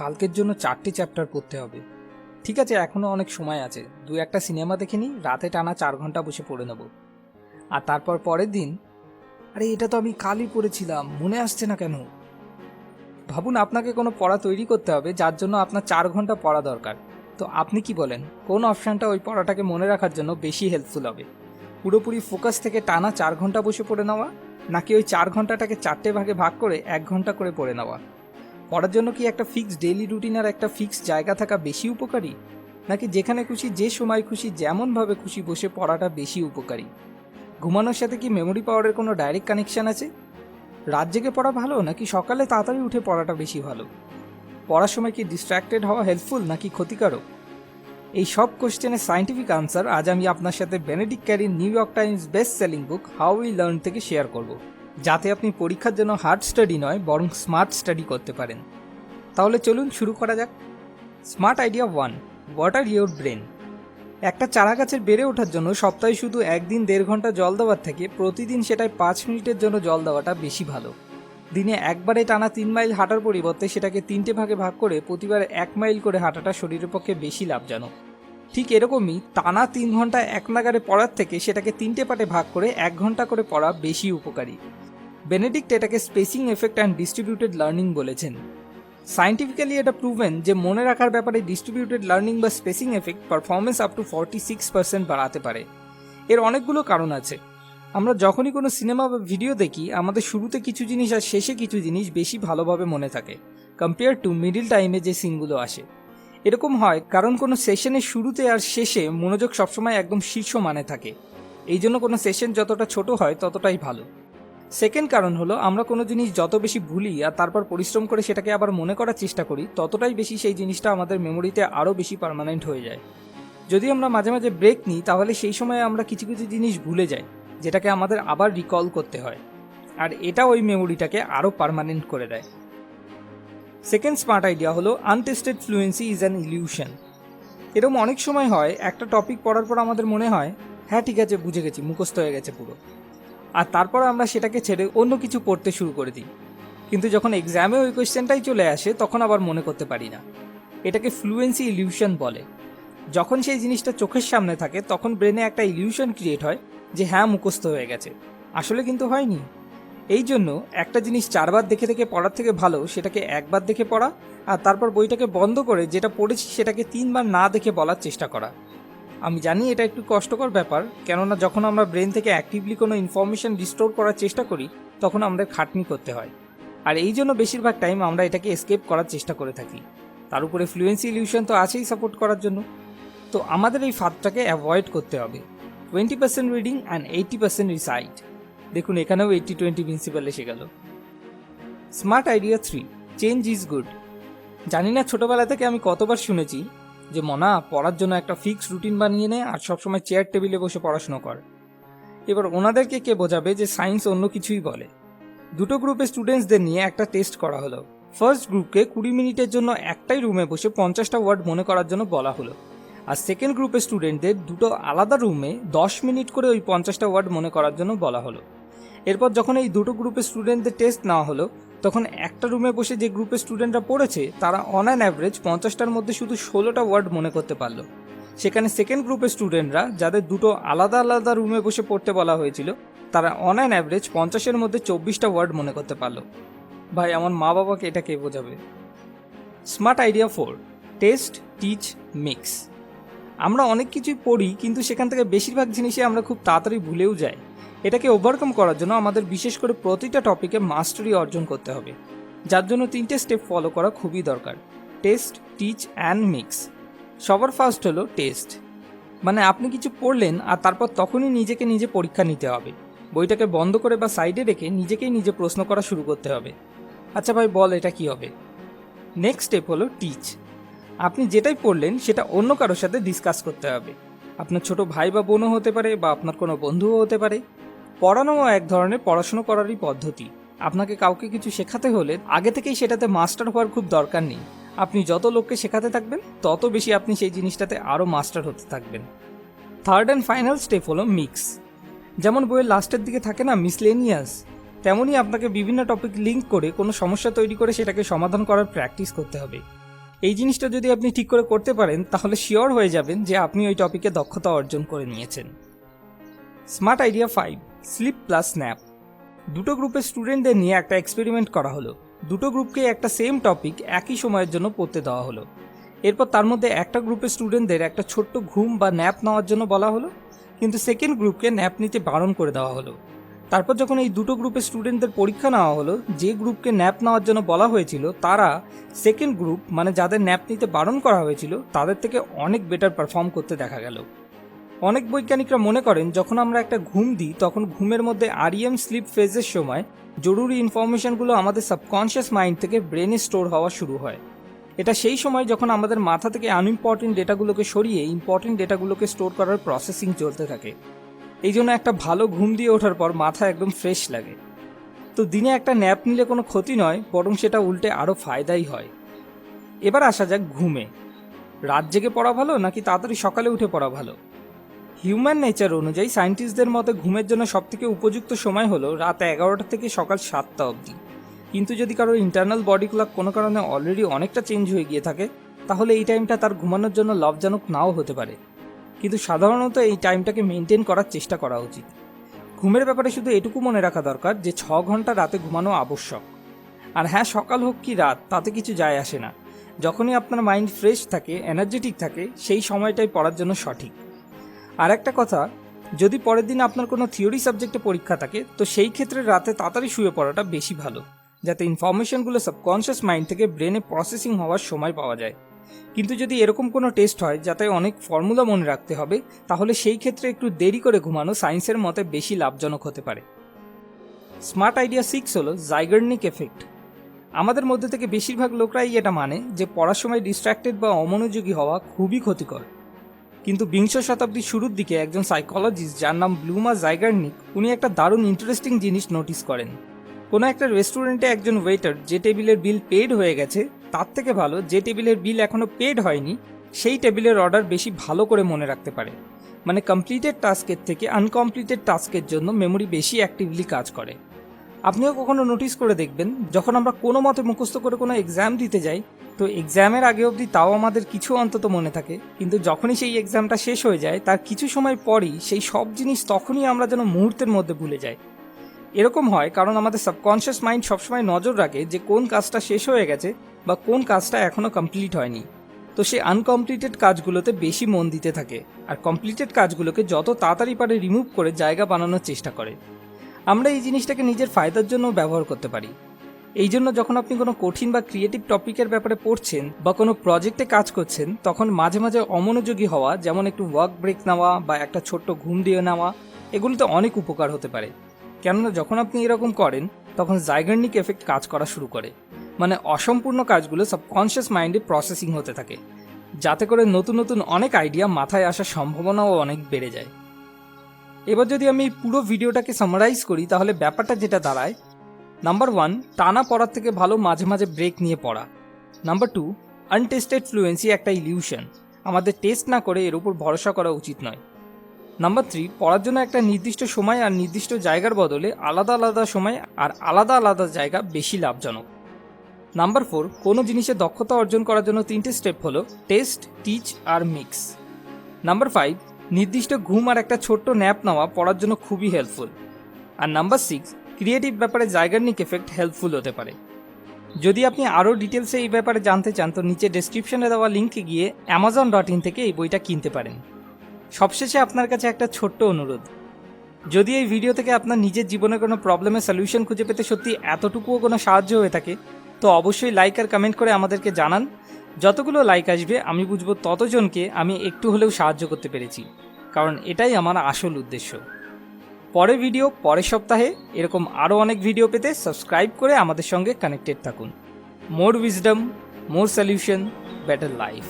কালকের জন্য চারটে চ্যাপ্টার পড়তে হবে। ঠিক আছে এখনও অনেক সময় আছে। দু একটা সিনেমা দেখে নিই রাতে টানা চার ঘণ্টা বসে পড়ে নেব। আর তারপর পরের দিন, আরে, এটা তো আমি কালই পড়েছিলাম, মনে আসছে না কেন? ভাবুন, আপনাকে কোনো পড়া তৈরি করতে হবে, যার জন্য আপনার চার ঘণ্টা পড়া দরকার। তো আপনি কি বলেন, কোন অপশানটা ওই পড়াটাকে মনে রাখার জন্য বেশি হেল্পফুল হবে? পুরোপুরি ফোকাস থেকে টানা চার ঘণ্টা বসে পড়ে নেওয়া, নাকি ওই চার ঘন্টাটাকে চারটে ভাগে ভাগ করে এক ঘণ্টা করে পড়ে নেওয়া? পড়ার জন্য কি একটা ফিক্স ডেইলি রুটিন আর একটা ফিক্স জায়গা থাকা বেশি উপকারী? নাকি যেখানে খুশি, যে সময় খুশি, যেমনভাবে খুশি বসে পড়াটা বেশি উপকারী? ঘুমানোর সাথে কি মেমোরি পাওয়ারের কোনো ডাইরেক্ট কানেকশন আছে? রাত জেগে পড়া ভালো, নাকি সকালে তাড়াতাড়ি উঠে পড়াটা বেশি ভালো? পড়ার সময় কি ডিস্ট্র্যাক্টেড হওয়া হেল্পফুল নাকি ক্ষতিকারক? এই সব কোশ্চেনের সাইন্টিফিক আনসার আজ আমি আপনার সাথে Benedict ক্যারির New York Times best selling book how we learn থেকে শেয়ার করব। যাতে আপনি পরীক্ষার জন্য হার্ড স্টাডি নয়, বরং স্মার্ট স্টাডি করতে পারেন। তাহলে চলুন শুরু করা যাক। Smart idea one water your brain একটা চারা গাছের বেড়ে ওঠার জন্য সপ্তাহে শুধু একদিন দেড় ঘণ্টা জল দেওয়ার থেকে প্রতিদিন সেটায় পাঁচ মিনিটের জন্য জল দেওয়াটা বেশি ভালো। দিনে একবারে টানা তিন মাইল হাঁটার পরিবর্তে সেটাকে তিনটে ভাগে ভাগ করে প্রতিবার এক মাইল করে হাঁটাটা শরীরের পক্ষে বেশি লাভজনক। ঠিক এরকমই টানা তিন ঘণ্টা এক নাগারে পড়ার থেকে সেটাকে তিনটে পাটে ভাগ করে এক ঘণ্টা করে পড়া বেশি উপকারী। বেনেডিক্ট এটাকে spacing effect and distributed learning বলেছেন। সায়েন্টিফিক্যালি এটা প্রুভেন যে মনে রাখার ব্যাপারে ডিস্ট্রিবিউটেড লার্নিং বা spacing effect performance up to forty six percent বাড়াতে পারে। এর অনেকগুলো কারণ আছে। আমরা যখনই কোনো সিনেমা বা ভিডিও দেখি, আমাদের শুরুতে কিছু জিনিস আর শেষে কিছু জিনিস বেশি ভালোভাবে মনে থাকে। কম্পেয়ার টু মিডিল টাইমে যে সিনগুলো আসে। এরকম হয় কারণ কোনো সেশনের শুরুতে আর শেষে মনোযোগ সবসময় একদম শীর্ষ মানে থাকে। এই জন্য কোনো সেশন যতটা ছোট হয় ততটাই ভালো। সেকেন্ড কারণ হলো, আমরা কোনো জিনিস যত বেশি ভুলি আর তারপর পরিশ্রম করে সেটাকে আবার মনে করার চেষ্টা করি, ততটাই বেশি সেই জিনিসটা আমাদের মেমোরিতে আরও বেশি পার্মানেন্ট হয়ে যায়। যদি আমরা মাঝে মাঝে ব্রেক নিই, তাহলে সেই সময় আমরা কিছু কিছু জিনিস ভুলে যাই, যেটাকে আমাদের আবার রিকল করতে হয়। আর এটা ওই মেমোরিটাকে আরও পারমানেন্ট করে দেয়। সেকেন্ড স্মার্ট আইডিয়া হলো untested fluency is an illusion. এরকম অনেক সময় হয়, একটা টপিক পড়ার পর আমাদের মনে হয় হ্যাঁ ঠিক আছে, বুঝে গেছি, মুখস্থ হয়ে গেছে পুরো। আর তারপর আমরা সেটাকে ছেড়ে অন্য কিছু পড়তে শুরু করে দিই। কিন্তু যখন এক্সামে ওই কোয়েশ্চেনটাই চলে আসে, তখন আবার মনে করতে পারি না। এটাকে ফ্লুয়েন্সি ইলিউশন বলে। যখন সেই জিনিসটা চোখের সামনে থাকে, তখন ব্রেনে একটা ইলিউশন ক্রিয়েট হয় যে হ্যাঁ মুখস্থ হয়ে গেছে। আসলে কিন্তু হয়নি। এই জন্য একটা জিনিস চারবার দেখে দেখে পড়ার থেকে ভালো, সেটাকে একবার দেখে পড়া আর তারপর বইটাকে বন্ধ করে যেটা পড়েছি সেটাকে তিনবার না দেখে বলার চেষ্টা করা। আমি জানি এটা একটু কষ্টকর ব্যাপার, কেননা যখন আমরা ব্রেন থেকে অ্যাক্টিভলি কোনো ইনফরমেশন রিস্টোর করার চেষ্টা করি, তখন আমাদের খাটনি করতে হয়। আর এই জন্য বেশিরভাগ টাইম আমরা এটাকে এসকেপ করার চেষ্টা করে থাকি। তার উপরে ফ্লুয়েন্সি ইলিউশন তো আছেই সাপোর্ট করার জন্য। তো আমাদের এই ফাঁদটাকে অ্যাভয়েড করতে হবে। Twenty percent reading and eighty percent recite দেখুন, এখানেও এইটি টোয়েন্টি প্রিন্সিপাল এসে গেল। Smart idea three change is good জানি না ছোটবেলা থেকে আমি কতবার শুনেছি যে, মনা, পড়ার জন্য একটা ফিক্স রুটিন বানিয়ে নে আর সবসময় চেয়ার টেবিলে বসে পড়াশোনা কর। এবার ওনাদেরকে কে বোঝাবে যে সায়েন্স অন্য কিছুই বলে। দুটো গ্রুপে স্টুডেন্টসদের নিয়ে একটা টেস্ট করা হলো। ফার্স্ট গ্রুপকে কুড়ি মিনিটের জন্য একটাই রুমে বসে পঞ্চাশটা ওয়ার্ড মনে করার জন্য বলা হলো। আর সেকেন্ড গ্রুপের স্টুডেন্টদের দুটো আলাদা রুমে দশ মিনিট করে ওই পঞ্চাশটা ওয়ার্ড মনে করার জন্য বলা হলো। এরপর যখন এই দুটো গ্রুপের স্টুডেন্টদের টেস্ট নেওয়া হলো, তখন একটা রুমে বসে যে গ্রুপের স্টুডেন্টরা পড়েছে, তারা অন অ্যান অ্যাভারেজ পঞ্চাশটার মধ্যে শুধু ষোলোটা ওয়ার্ড মনে করতে পারল। সেখানে সেকেন্ড গ্রুপের স্টুডেন্টরা যাদের দুটো আলাদা আলাদা রুমে বসে পড়তে বলা হয়েছিল, তারা অন অ্যান অ্যাভারেজ পঞ্চাশের মধ্যে চব্বিশটা ওয়ার্ড মনে করতে পারল। ভাই, আমার মা বাবাকে এটা কে বোঝাবে? Smart idea four test teach mix আমরা অনেক কিছুই পড়ি, কিন্তু সেখান থেকে বেশিরভাগ জিনিসই আমরা খুব তাড়াতাড়ি ভুলেও যাই। এটাকে ওভারকাম করার জন্য আমাদের বিশেষ করে প্রতিটা টপিকে মাস্টারি অর্জন করতে হবে। যার জন্য তিনটে স্টেপ ফলো করা খুবই দরকার। টেস্ট টিচ অ্যান্ড মিক্স সবার ফার্স্ট হলো টেস্ট মানে আপনি কিছু পড়লেন আর তারপর তখনই নিজেকে নিজে পরীক্ষা নিতে হবে। বইটাকে বন্ধ করে বা সাইডে রেখে নিজেকেই নিজে প্রশ্ন করা শুরু করতে হবে। আচ্ছা ভাই, বল এটা কি হবে? নেক্সট স্টেপ হলো টিচ আপনি যেটাই পড়লেন সেটা অন্য কারোর সাথে ডিসকাস করতে হবে। আপনার ছোট ভাই বা বোনও হতে পারে বা আপনার কোনো বন্ধুও হতে পারে। পড়ানোও এক ধরনের পড়াশুনো করারই পদ্ধতি। আপনাকে কাউকে কিছু শেখাতে হলে আগে থেকেই সেটাতে মাস্টার হওয়ার খুব দরকার নেই। আপনি যত লোককে শেখাতে থাকবেন, তত বেশি আপনি সেই জিনিসটাতে আরও মাস্টার হতে থাকবেন। থার্ড অ্যান্ড ফাইনাল স্টেপ হলো মিক্স। যেমন বইয়ের লাস্টের দিকে থাকে না, মিসলেনিয়াস তেমনই আপনাকে বিভিন্ন টপিক লিঙ্ক করে কোনো সমস্যা তৈরি করে সেটাকে সমাধান করার প্র্যাকটিস করতে হবে। এই জিনিসটা যদি আপনি ঠিক করে করতে পারেন, তাহলে শিওর হয়ে যাবেন যে আপনি ওই টপিকে দক্ষতা অর্জন করে নিয়েছেন। Smart idea five sleep plus snap দুটো গ্রুপের স্টুডেন্টদের নিয়ে একটা এক্সপেরিমেন্ট করা হলো। দুটো গ্রুপকে একটা সেম টপিক একই সময়ের জন্য পড়তে দেওয়া হলো। এরপর তার মধ্যে একটা গ্রুপের স্টুডেন্টদের একটা ছোট্ট ঘুম বা ন্যাপ নেওয়ার জন্য বলা হলো, কিন্তু সেকেন্ড গ্রুপকে ন্যাপ নিতে বারণ করে দেওয়া হলো। তারপর যখন এই দুটো গ্রুপের স্টুডেন্টদের পরীক্ষা নেওয়া হলো, যে গ্রুপকে ন্যাপ নেওয়ার জন্য বলা হয়েছিল, তারা সেকেন্ড গ্রুপ মানে যাদের ন্যাপ নিতে বারণ করা হয়েছিল, তাদের থেকে অনেক বেটার পারফর্ম করতে দেখা গেল। অনেক বৈজ্ঞানিকরা মনে করেন, যখন আমরা একটা ঘুম দিই, তখন ঘুমের মধ্যে আরইএম স্লিপ ফেজের সময় জরুরি ইনফরমেশনগুলো আমাদের সাবকনশিয়াস মাইন্ড থেকে ব্রেনে স্টোর হওয়া শুরু হয়। এটা সেই সময় যখন আমাদের মাথা থেকে আনইম্পর্টেন্ট ডেটাগুলোকে সরিয়ে ইম্পর্টেন্ট ডেটাগুলোকে স্টোর করার প্রসেসিং চলতে থাকে। এই জন্য একটা ভালো ঘুম দিয়ে ওঠার পর মাথা একদম ফ্রেশ লাগে। তো দিনে একটা ন্যাপ নিলে কোনো ক্ষতি নয়, বরং সেটা উল্টে আরও ফায়দাই হয়। এবার আসা যাক ঘুমে। রাত জেগে পড়া ভালো নাকি তাড়াতাড়ি সকালে উঠে পড়া ভালো? হিউম্যান নেচার অনুযায়ী সায়েন্টিস্টদের মতে ঘুমের জন্য সবথেকে উপযুক্ত সময় হলো রাত এগারোটা থেকে সকাল সাতটা অবধি। কিন্তু যদি কারোর ইন্টারনাল বডি ক্লক কোনো কারণে অলরেডি অনেকটা চেঞ্জ হয়ে গিয়ে থাকে, তাহলে এই টাইমটা তার ঘুমানোর জন্য লাভজনক নাও হতে পারে। কিন্তু সাধারণত এই টাইমটাকে মেনটেন করার চেষ্টা করা উচিত। ঘুমের ব্যাপারে শুধু এটুকু মনে রাখা দরকার যে, ছ ঘণ্টা রাতে ঘুমানো আবশ্যক। আর হ্যাঁ সকাল হোক কি রাত, তাতে কিছু যায় আসে না। যখনই আপনার মাইন্ড ফ্রেশ থাকে, এনার্জেটিক থাকে, সেই সময়টাই পড়ার জন্য সঠিক। আর একটা কথা, যদি পরের দিন আপনার কোনো থিওরি সাবজেক্টে পরীক্ষা থাকে, তো সেই ক্ষেত্রে রাতে তাড়াতাড়ি শুয়ে পড়াটা বেশি ভালো, যাতে ইনফরমেশনগুলো সাবকনশিয়াস মাইন্ড থেকে ব্রেনে প্রসেসিং হওয়ার সময় পাওয়া যায়। কিন্তু যদি এরকম কোনো টেস্ট হয় যাতে অনেক ফর্মুলা মনে রাখতে হবে, তাহলে সেই ক্ষেত্রে একটু দেরি করে ঘুমানো সায়েন্সের মতে বেশি লাভজনক হতে পারে। স্মার্ট আইডিয়া সিক্স হলো জাইগার্নিক এফেক্ট। আমাদের মধ্যে থেকে বেশিরভাগ লোকরাই এটা মানে যে পড়ার সময় ডিস্ট্র্যাক্টেড বা অমনোযোগী হওয়া খুবই ক্ষতিকর। কিন্তু বিংশ শতাব্দীর শুরুর দিকে একজন সাইকোলজিস্ট যার নাম ব্লুমা জাইগার্নিক, উনি একটা দারুণ ইন্টারেস্টিং জিনিস নোটিস করেন। কোনো একটা রেস্টুরেন্টে একজন ওয়েটার যে টেবিলের বিল পেড হয়ে গেছে তার থেকে ভালো যে টেবিলের বিল এখনও পেড হয়নি, সেই টেবিলের অর্ডার বেশি ভালো করে মনে রাখতে পারে। মানে কমপ্লিটেড টাস্কের থেকে আনকমপ্লিটেড টাস্কের জন্য মেমোরি বেশি অ্যাক্টিভলি কাজ করে। আপনিও কখনো নোটিস করে দেখবেন, যখন আমরা কোনো মতে মুখস্থ করে কোনো এক্সাম দিতে যাই, তো এক্সামের আগে অবধি তাও আমাদের কিছু অন্তত মনে থাকে, কিন্তু যখনই সেই এক্সামটা শেষ হয়ে যায়, তার কিছু সময় পরই সেই সব জিনিস তখনই আমরা যেন মুহূর্তের মধ্যে ভুলে যাই। এরকম হয় কারণ আমাদের সাবকনশিয়াস মাইন্ড সবসময় নজর রাখে যে কোন কাজটা শেষ হয়ে গেছে বা কোন কাজটা এখনও কমপ্লিট হয়নি। তো সে আনকমপ্লিটেড কাজগুলোতে বেশি মন দিতে থাকে আর কমপ্লিটেড কাজগুলোকে যত তাড়াতাড়ি পারে রিমুভ করে জায়গা বানানোর চেষ্টা করে। আমরা এই জিনিসটাকে নিজের ফায়দার জন্য ব্যবহার করতে পারি। এই জন্য যখন আপনি কোনো কঠিন বা ক্রিয়েটিভ টপিকের ব্যাপারে পড়ছেন বা কোনো প্রজেক্টে কাজ করছেন, তখন মাঝে মাঝে অমনোযোগী হওয়া, যেমন একটু ওয়ার্ক ব্রেক নেওয়া বা একটা ছোট্ট ঘুম দিয়ে নেওয়া, এগুলোতে অনেক উপকার হতে পারে। কেননা যখন আপনি এরকম করেন, তখন জাইগার্নিক এফেক্ট কাজ করা শুরু করে। মানে অসম্পূর্ণ কাজগুলো সাবকনশিয়াস মাইন্ডে প্রসেসিং হতে থাকে। যাতে করে নতুন নতুন অনেক আইডিয়া মাথায় আসার সম্ভাবনাও অনেক বেড়ে যায়। এবার যদি আমি পুরো ভিডিওটাকে সামারাইজ করি, তাহলে ব্যাপারটা যেটা দাঁড়ায় নাম্বার ওয়ান টানা পড়ার থেকে ভালো মাঝে মাঝে ব্রেক নিয়ে পড়া। নাম্বার টু আনটেস্টেড ফ্লুয়েন্সি একটা ইলিউশন আমাদের টেস্ট না করে এর উপর ভরসা করা উচিত নয়। নাম্বার থ্রি পড়ার জন্য একটা নির্দিষ্ট সময় আর নির্দিষ্ট জায়গার বদলে আলাদা আলাদা সময় আর আলাদা আলাদা জায়গা বেশি লাভজনক। নাম্বার ফোর কোনো জিনিসের দক্ষতা অর্জন করার জন্য তিনটে স্টেপ হলো টেস্ট টিচ আর মিক্স নাম্বার ফাইভ নির্দিষ্ট ঘুম আর একটা ছোট্ট ন্যাপ নেওয়া পড়ার জন্য খুবই হেল্পফুল আর নাম্বার সিক্স ক্রিয়েটিভ ব্যাপারে জায়গানিক এফেক্ট হেল্পফুল হতে পারে। যদি আপনি আরও ডিটেলসে এই ব্যাপারে জানতে চান, তো নিচে ডেসক্রিপশনে দেওয়া লিঙ্কে গিয়ে অ্যামাজন ডট ইন থেকে এই বইটা কিনতে পারেন। সবশেষে আপনার কাছে একটা ছোট্ট অনুরোধ। যদি এই ভিডিও থেকে আপনার নিজের জীবনে কোনো প্রবলেমের সলিউশন খুঁজে পেতে সত্যি এতটুকুও কোনো সাহায্য হয়ে থাকে, তো অবশ্যই লাইক আর কমেন্ট করে আমাদেরকে জানান। যতগুলো লাইক আসবে, আমি বুঝব ততজনকে আমি একটু হলেও সাহায্য করতে পেরেছি, কারণ এটাই আমার আসল উদ্দেশ্য। পরের ভিডিও পরের সপ্তাহে এরকম আরও অনেক ভিডিও পেতে সাবস্ক্রাইব করে আমাদের সঙ্গে কানেক্টেড থাকুন। More wisdom more solution better life